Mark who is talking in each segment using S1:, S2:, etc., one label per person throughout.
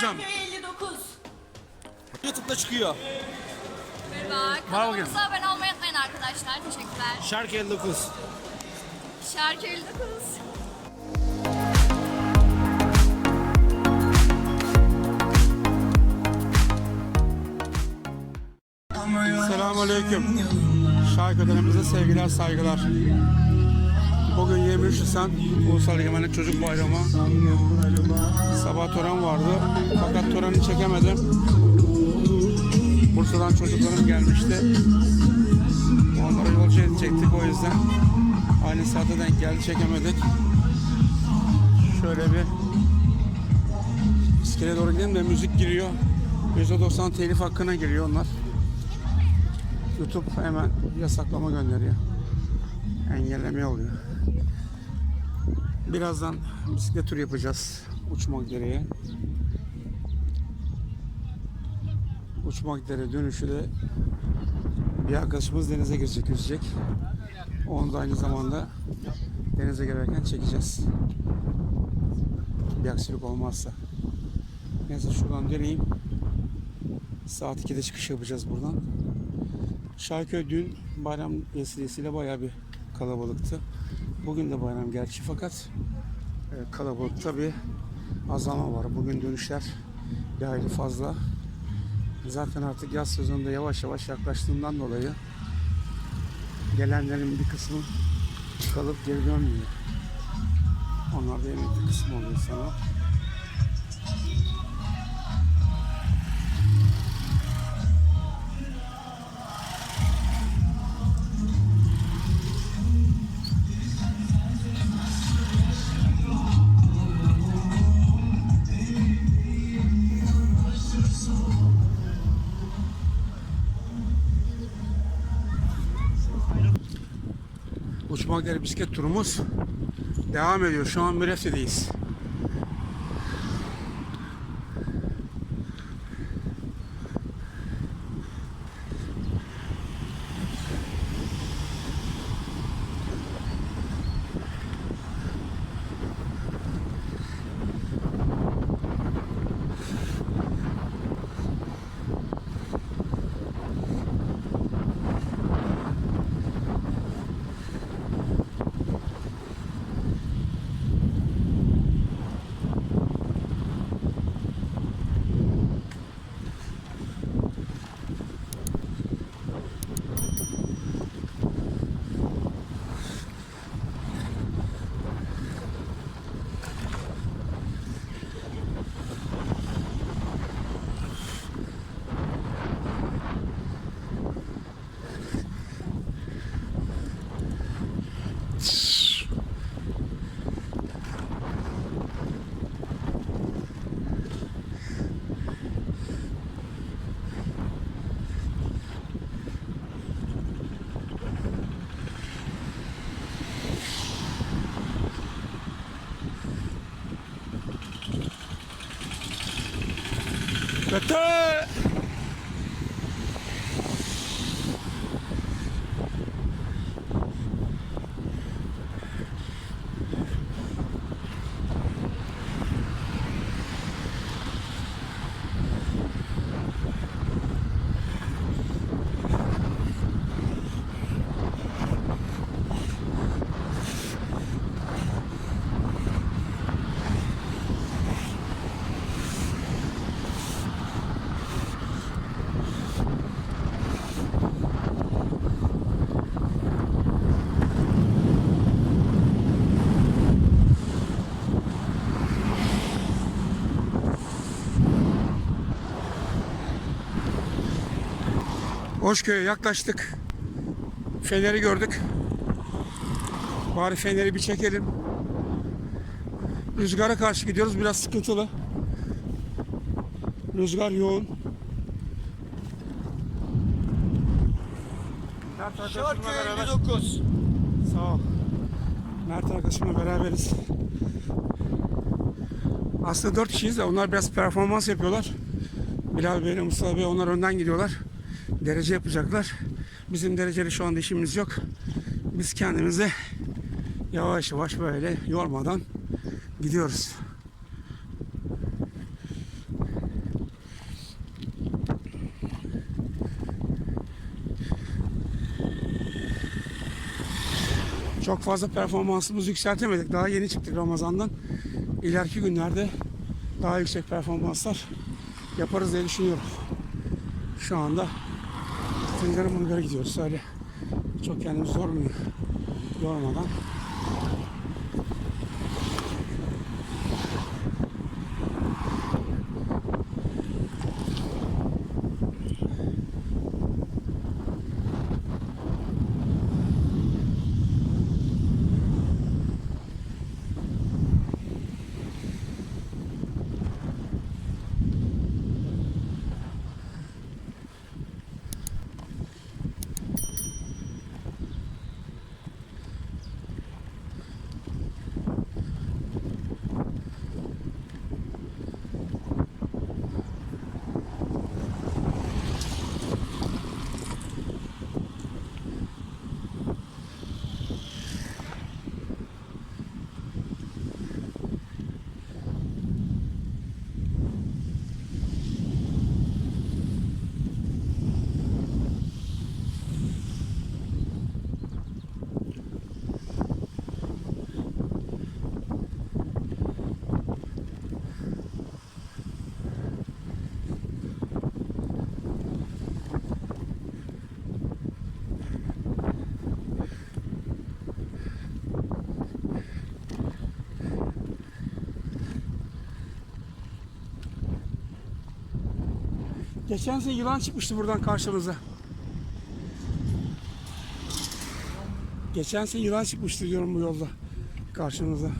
S1: hocam.
S2: Şarköy 59.
S1: YouTube'da çıkıyor.
S3: Merhaba. Kanalımıza abone olmayı unutmayın arkadaşlar. Teşekkürler.
S1: Şarkı 59.
S3: Şarkı 59.
S1: Selamünaleyküm. Şarkılarımıza sevgiler, saygılar. Bugün 23 Nisan Ulusal Egemenlik Çocuk Bayramı. Tören vardı. Fakat töreni çekemedim. Bursa'dan çocuklarım gelmişti. Onları yolcu edecektik o yüzden. Aynı saate denk geldi çekemedik. Şöyle bir İskele doğru gidelim de müzik giriyor. %90 telif hakkına giriyor onlar. YouTube hemen yasaklama gönderiyor. Engelleme oluyor. Birazdan bisiklet turu yapacağız uçmak dereye. Uçmak dere dönüşü de bir arkadaşımız denize girecek, yüzecek. Onu da aynı zamanda denize girerken çekeceğiz. Bir aksilik olmazsa. Neyse şuradan döneyim. Saat 2'de çıkış yapacağız buradan. Şarköy dün bayram vesilesiyle bayağı bir kalabalıktı. Bugün de bayram gerçi fakat e, kalabalıkta bir azalma var. Bugün dönüşler bir fazla. Zaten artık yaz sezonunda yavaş yavaş yaklaştığından dolayı gelenlerin bir kısmı kalıp geri dönmüyor. Onlar da emekli kısmı oluyor sana. Dere bisiklet turumuz devam ediyor. Şu an Mirefte'deyiz. Bitti! Hoşköy'e yaklaştık. Feneri gördük. Bari feneri bir çekelim. Rüzgara karşı gidiyoruz. Biraz sıkıntılı. Rüzgar yoğun.
S4: Şarköy 59.
S1: Sağ ol. Mert arkadaşımla beraberiz. Aslında dört kişiyiz de onlar biraz performans yapıyorlar. Bilal Bey ile Mustafa Bey onlar önden gidiyorlar derece yapacaklar. Bizim dereceli şu anda işimiz yok. Biz kendimizi yavaş yavaş böyle yormadan gidiyoruz. Çok fazla performansımızı yükseltemedik. Daha yeni çıktık Ramazan'dan. İleriki günlerde daha yüksek performanslar yaparız diye düşünüyorum. Şu anda tıngara mıngara gidiyoruz öyle. Çok kendimizi zormuyor. Yormadan. Geçen sene yılan çıkmıştı buradan karşımıza. Geçen sene yılan çıkmıştı diyorum bu yolda karşımıza.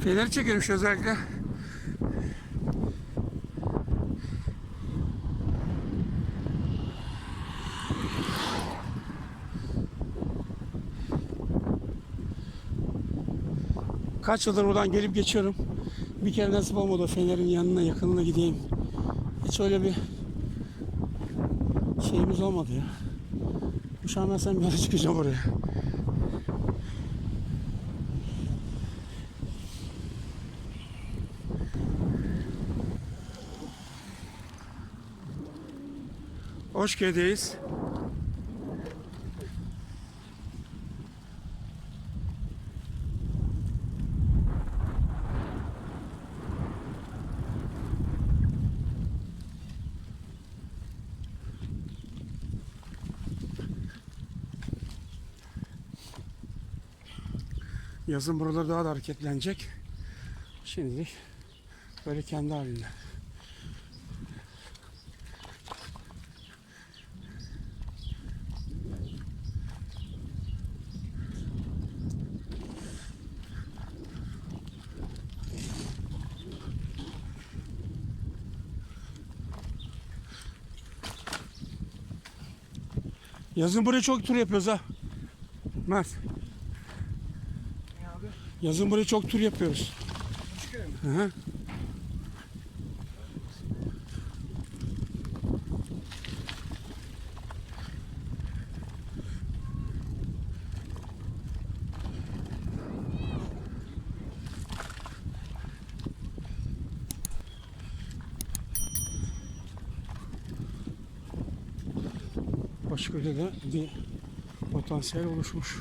S1: Feneri çekelim şu özellikle. Kaç yıldır buradan gelip geçiyorum. Bir kere nasip olmadı fenerin yanına yakınına gideyim. Hiç öyle bir şeyimiz olmadı ya. Şu an ben sen bir ara çıkacağım oraya. Hoşköy'deyiz. Yazın buralar daha da hareketlenecek. Şimdilik böyle kendi halinde. Yazın buraya çok tur yapıyoruz ha. Mert. Yazın buraya çok tur yapıyoruz. Hı hı. Başköy'de de bir potansiyel oluşmuş.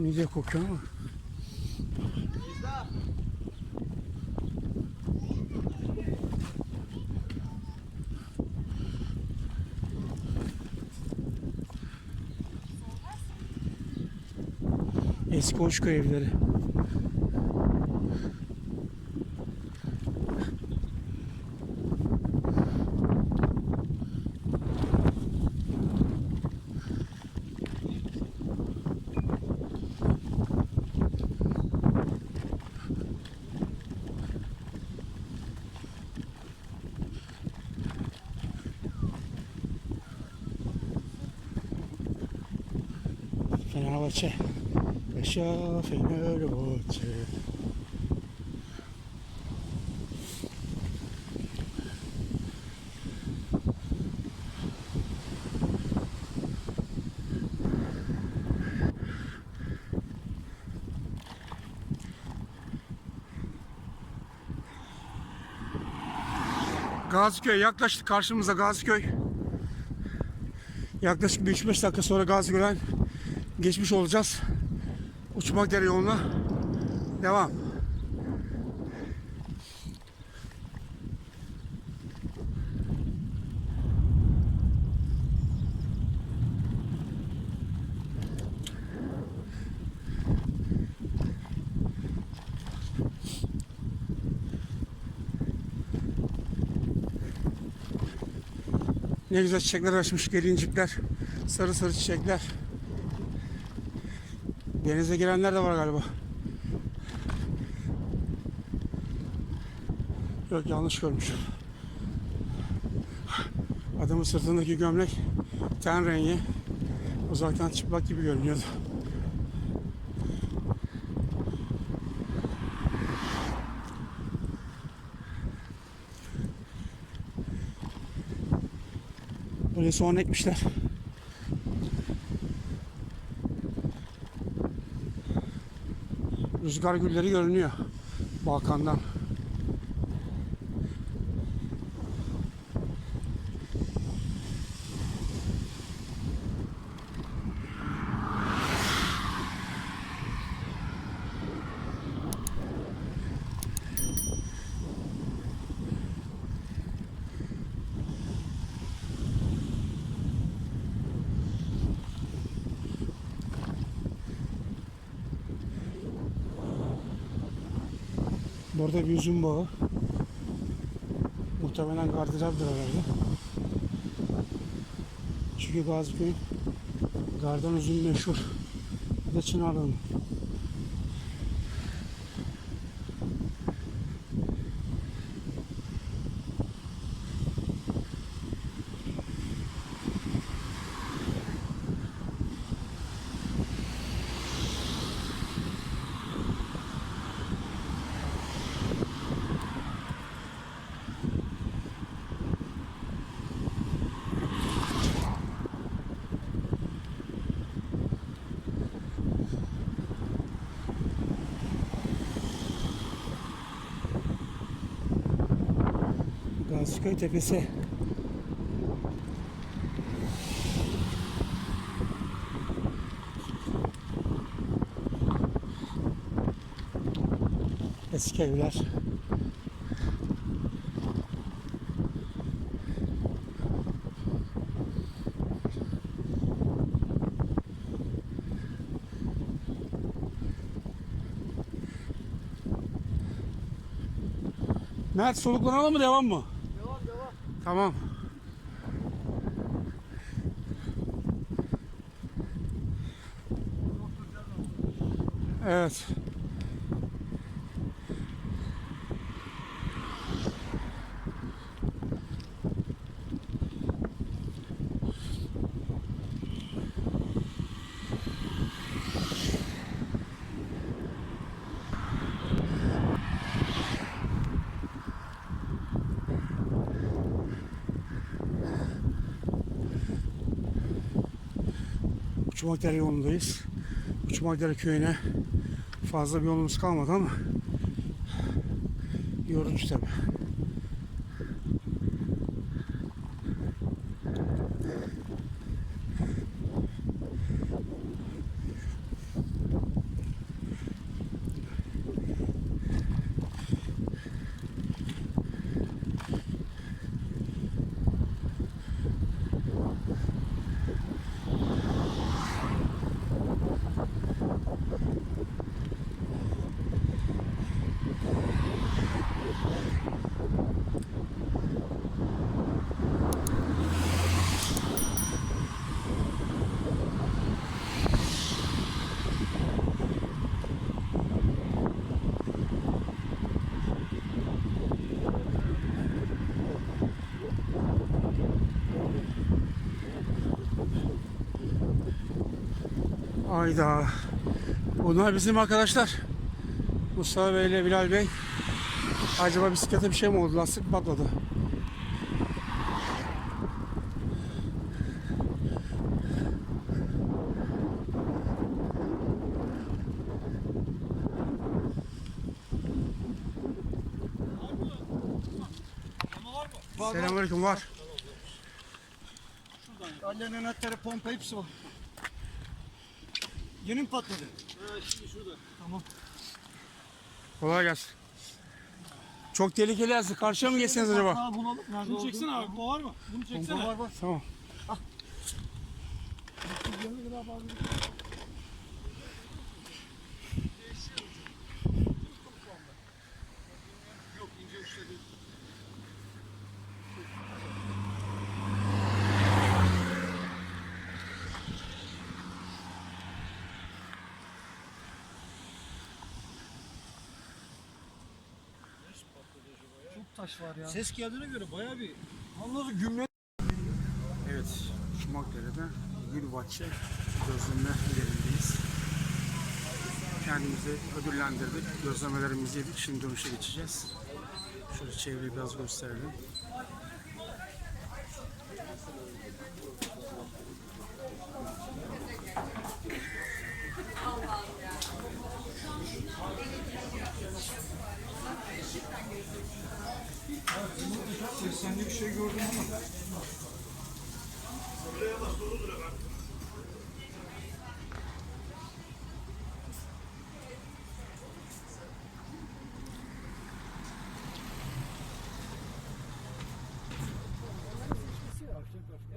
S1: Mide kokuyor ama. Eski Hoşköy evleri. Fenerbahçe. Yaşa Fenerbahçe. Gaziköy yaklaştık karşımıza Gaziköy. Yaklaşık bir 3-5 dakika sonra Gaziköy'den geçmiş olacağız. Uçmak dere yoluna devam. Ne güzel çiçekler açmış gelincikler. Sarı sarı çiçekler. Denize girenler de var galiba. Yok yanlış görmüşüm. Adamın sırtındaki gömlek ten rengi uzaktan çıplak gibi görünüyordu. Böyle soğan ekmişler. Rüzgar gülleri görünüyor Balkan'dan. Burada bir üzüm bağı. Muhtemelen gardıraftır herhalde. Çünkü Gaziköy'ün gardan üzüm meşhur. De Çınarlı'nın. Gaziköy Tepesi. Eski evler. Mert soluklanalım mı devam mı?
S4: Devam devam.
S1: Tamam. Evet. Uçmakdere yolundayız. Uçmakdere köyüne fazla bir yolumuz kalmadı ama yorucu tabi. Ayda. Bunlar bizim arkadaşlar. Mustafa Bey ile Bilal Bey. Acaba bisiklete bir şey mi oldu? Lastik patladı. Selamünaleyküm var.
S4: Annenin anahtarı pompa hepsi var. Yeni mi patladı?
S1: Kolay gelsin. Çok tehlikeli yazdı. Karşıya mı geçseniz acaba?
S4: Aa, bulalım. Nerede
S2: Bunu çeksene abi. Bu var mı? Bunu çeksene.
S4: var var.
S1: Tamam.
S4: Çok taş var ya.
S2: Ses geldiğine göre bayağı bir
S4: Anladı gümle.
S1: Evet. Şumakdere'de Gülbahçe gözleme yerindeyiz. Kendimizi ödüllendirdik. Gözlemelerimizi yedik. Şimdi dönüşe geçeceğiz. Şöyle çevreyi biraz gösterelim.
S4: Sende bir şey gördüm ama.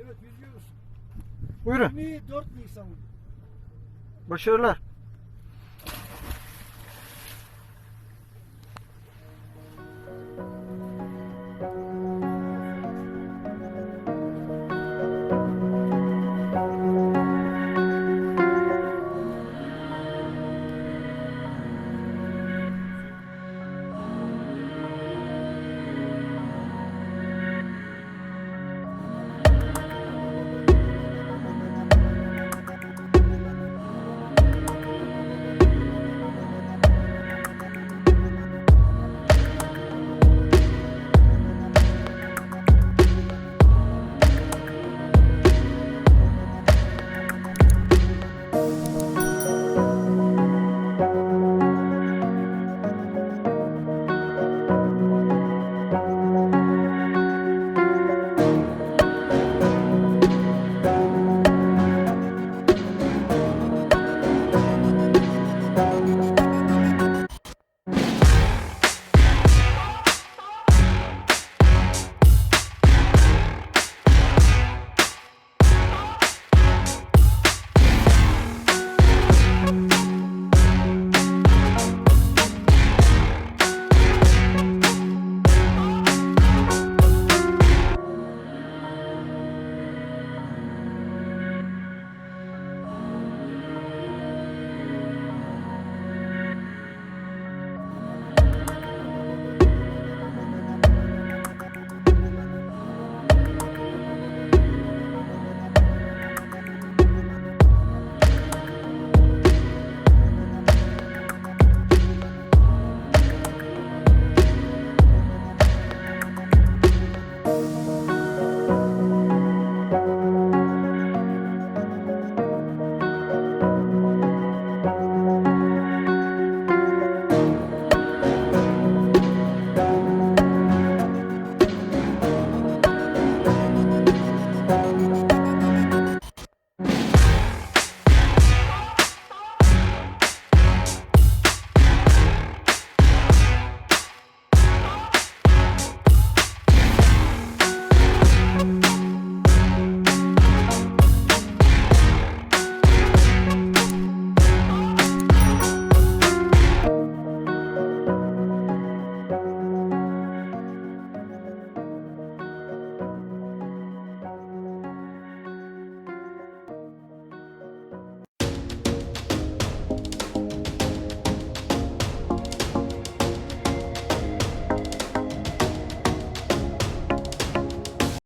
S4: Evet yüzüyoruz.
S5: Buyurun.
S4: 24 Nisan.
S5: Başarılar.